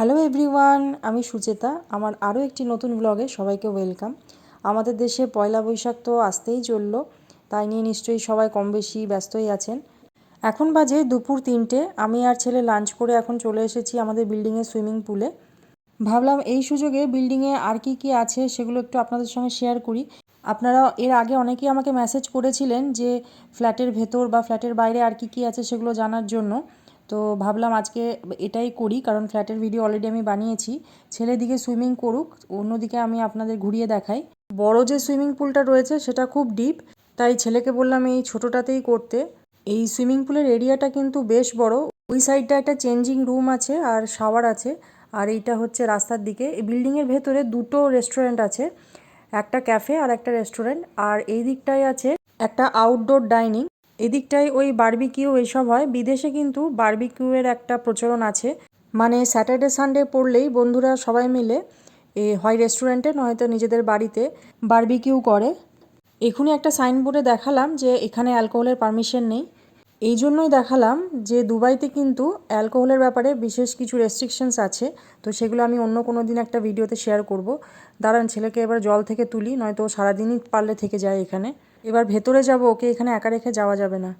Hello everyone আমি সুচেতা। আমার আরও একটি নতুন ব্লগে সবাইকে ওয়েলকাম আমাদের দেশে পয়লা বৈশাখ তো আসতেই চলল, তাই নিয়ে নিশ্চয়ই সবাই কম বেশি ব্যস্তই আছেন। এখন বাজে দুপুর তিনটে, আমি আর ছেলে লাঞ্চ করে এখন চলে এসেছি আমাদের বিল্ডিংয়ের সুইমিং পুলে ভাবলাম এই সুযোগে বিল্ডিংয়ে আর কি কি আছে সেগুলো একটু আপনাদের সঙ্গে শেয়ার করি। আপনারা এর আগে অনেকেই আমাকে মেসেজ করেছিলেন যে ফ্ল্যাটের ভেতর বা ফ্ল্যাটের বাইরে আর কি কি আছে সেগুলো জানার জন্য। তো ভাবলাম আজকে এটাই করি, কারণ ফ্ল্যাটের ভিডিও অলরেডি আমি বানিয়েছি। ছেলেদিকে সুইমিং করুক, অন্যদিকে আমি আপনাদের ঘুরিয়ে দেখাই। বড় যে সুইমিং পুলটা রয়েছে, সেটা খুব ডিপ তাই ছেলেকে বললাম এই ছোটোটাতেই করতে। এই সুইমিং পুলের এরিয়াটা কিন্তু বেশ বড়। ওই সাইডটা একটা চেঞ্জিং রুম আছে আর শাওয়ার আছে, আর এইটা হচ্ছে রাস্তার দিকে। এই বিল্ডিংয়ের ভেতরে দুটো রেস্টুরেন্ট আছে, একটা ক্যাফে আর একটা রেস্টুরেন্ট আর এই দিকটায় আছে একটা আউটডোর ডাইনিং এদিকটায় ওই বার্বিকিউ এইসব হয়। বিদেশে কিন্তু বার্বিকিউয়ের একটা প্রচলন আছে। মানে স্যাটারডে সানডে পড়লেই বন্ধুরা সবাই মিলে এ হয় রেস্টুরেন্টে নয়তো নিজেদের বাড়িতে বার্বিকিউ করে। এখনই একটা সাইনবোর্ডে দেখালাম যে এখানে অ্যালকোহলের পারমিশন নেই। এই জন্যই দেখালাম যে দুবাইতে কিন্তু অ্যালকোহলের ব্যাপারে বিশেষ কিছু রেস্ট্রিকশনস আছে। তো সেগুলো আমি অন্য কোনো দিন একটা ভিডিওতে শেয়ার করব। দাঁড়ান, ছেলেকে এবার জল থেকে তুলি, নয়তো সারাদিনই পারলে থেকে যায় এখানে। এবার ভেতরে যাব, ওকে এখানে একা রেখে যাওয়া যাবে না।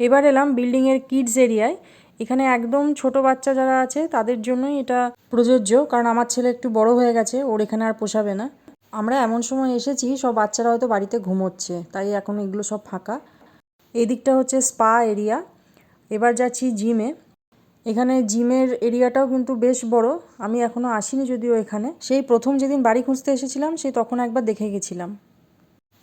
এবার এলাম বিল্ডিংয়ের কিডস এরিয়ায় এখানে একদম ছোট বাচ্চা যারা আছে, তাদের জন্যই এটা প্রযোজ্য। কারণ আমার ছেলে একটু বড় হয়ে গেছে, ওর এখানে আর পোষাবে না। আমরা এমন সময় এসেছি, সব বাচ্চারা হয়তো বাড়িতে ঘুমোচ্ছে, তাই এখন এগুলো সব ফাঁকা। এই দিকটা হচ্ছে স্পা এরিয়া। এবার যাচ্ছি জিমে। এখানে জিমের এরিয়াটাও কিন্তু বেশ বড়। আমি এখনও আসিনি যদিও এখানে। সেই প্রথম যেদিন বাড়ি খুঁজতে এসেছিলাম, সেই তখন একবার দেখে গেছিলাম।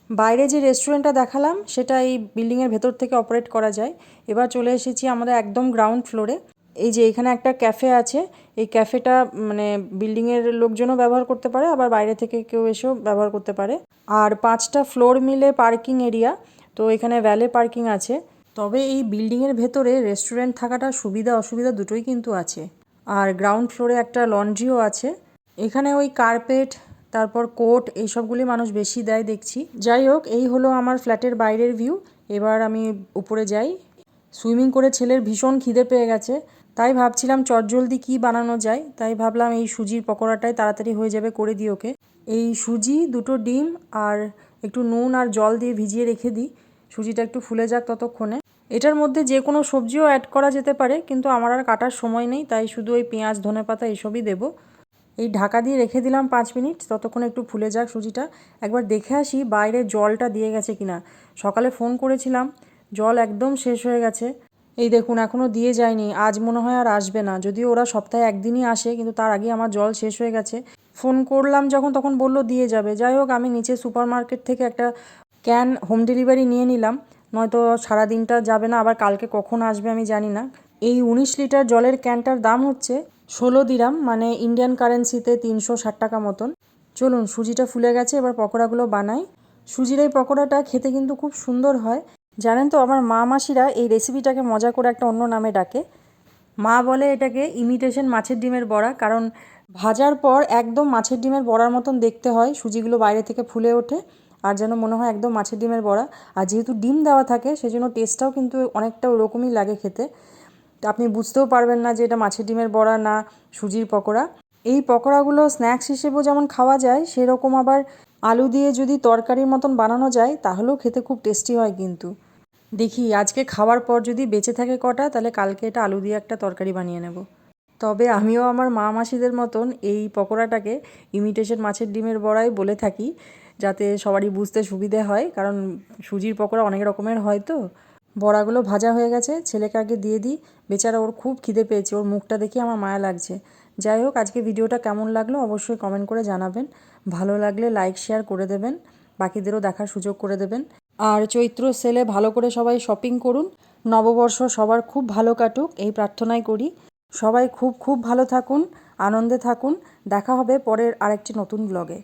বাইরে যে রেস্টুরেন্টটা দেখালাম, সেটা এই বিল্ডিংয়ের ভেতর থেকে অপারেট করা যায়। এবার চলে এসেছি আমাদের একদম গ্রাউন্ড ফ্লোরে। এই যে এখানে একটা ক্যাফে আছে। এই ক্যাফেটা মানে বিল্ডিংয়ের লোকজনও ব্যবহার করতে পারে, আবার বাইরে থেকে কেউ এসেও ব্যবহার করতে পারে। আর পাঁচটা ফ্লোর মিলে পার্কিং এরিয়া। তো এখানে ভ্যালে পার্কিং আছে। তবে এই বিল্ডিংয়ের ভেতরে রেস্টুরেন্ট থাকাটা সুবিধা অসুবিধা দুটোই কিন্তু আছে। আর গ্রাউন্ড ফ্লোরে একটা লন্ড্রিও আছে। এখানে ওই কার্পেট তারপর কোট এইসবগুলি মানুষ বেশি দেয় দেখছি। যাই হোক, এই হলো আমার ফ্ল্যাটের বাইরের ভিউ এবার আমি উপরে যাই। সুইমিং করে ছেলের ভীষণ খিদে পেয়ে গেছে। তাই ভাবছিলাম চটজলদি কী বানানো যায়। তাই ভাবলাম এই সুজির পকোড়াটাই তাড়াতাড়ি হয়ে যাবে করে দিই ওকে। এই সুজি, দুটো ডিম আর একটু নুন আর জল দিয়ে ভিজিয়ে রেখে দিই। সুজিটা একটু ফুলে যাক ততক্ষণে। এটার মধ্যে যে কোনো সবজিও অ্যাড করা যেতে পারে, কিন্তু আমার আর কাটার সময় নেই, তাই শুধু ওই পেঁয়াজ, ধনে পাতা এসবই দেবো। এই ঢাকা দিয়ে রেখে দিলাম পাঁচ মিনিট, ততক্ষণ একটু ফুলে যাক সুজিটা। একবার দেখে আসি বাইরে জলটা দিয়ে গেছে কিনা। সকালে ফোন করেছিলাম, জল একদম শেষ হয়ে গেছে। এই দেখুন এখনও দিয়ে যায়নি, আজ মনে হয় আর আসবে না। যদিও ওরা সপ্তাহে একদিনই আসে, কিন্তু তার আগে আমার জল শেষ হয়ে গেছে। ফোন করলাম যখন, তখন বলল দিয়ে যাবে। যাই হোক, আমি নিচে সুপার মার্কেট থেকে একটা ক্যান হোম ডেলিভারি নিয়ে নিলাম। নয়তো সারাদিনটা যাবে না, আবার কালকে কখন আসবে আমি জানি না। এই উনিশ লিটার জলের ক্যানটার দাম হচ্ছে ষোলো দিরাম মানে ইন্ডিয়ান কারেন্সিতে তিনশো ষাট টাকা মতন। চলুন, সুজিটা ফুলে গেছে, এবার পকোড়াগুলো বানাই। সুজির এই পকোড়াটা খেতে কিন্তু খুব সুন্দর হয়। জানেন তো, আমার মা মাসিরা এই রেসিপিটাকে মজা করে একটা অন্য নামে ডাকে। মা বলে এটাকে ইমিটেশন মাছের ডিমের বড়া, কারণ ভাজার পর একদম মাছের ডিমের বড়ার মতন দেখতে হয়, সুজিগুলো বাইরে থেকে ফুলে ওঠে। আর যেন মনে হয় একদম মাছের ডিমের বড়া। আর যেহেতু ডিম দেওয়া থাকে, সেজন্য টেস্টটাও কিন্তু অনেকটা ওরকমই লাগে খেতে। আপনি বুঝতেও পারবেন না যে এটা মাছের ডিমের বড়া না সুজির পকোড়া। এই পকোড়াগুলো স্ন্যাক্স হিসেবেও যেমন খাওয়া যায়, সেরকম আবার আলু দিয়ে যদি তরকারির মতন বানানো যায়, তাহলেও খেতে খুব টেস্টি হয় কিন্তু। দেখি, আজকে খাওয়ার পর যদি বেঁচে থাকে কটা, তাহলে কালকে এটা আলু দিয়ে একটা তরকারি বানিয়ে নেব। তবে আমিও আমার মা মাসিদের মতন এই পকোড়াটাকে ইমিটেশন মাছের ডিমের বড়াই বলে থাকি। যাতে সবারই বুঝতে সুবিধে হয়, কারণ সুজির পকোড়া অনেক রকমের হয় তো। বড়াগুলো ভাজা হয়ে গেছে, ছেলেকে আগে দিয়ে দিই। বেচারা ওর খুব খিদে পেয়েছে, ওর মুখটা দেখে আমার মায়া লাগছে। যাই হোক, আজকে ভিডিওটা কেমন লাগল অবশ্যই কমেন্ট করে জানাবেন। ভালো লাগলে লাইক শেয়ার করে দেবেন। বাকিদেরও দেখার সুযোগ করে দেবেন। আর চৈত্র সেলে ভালো করে সবাই শপিং করুন। নববর্ষ সবার খুব ভালো কাটুক, এই প্রার্থনাই করি। সবাই খুব খুব ভালো থাকুন, আনন্দে থাকুন। দেখা হবে পরের আরেকটি নতুন ব্লগে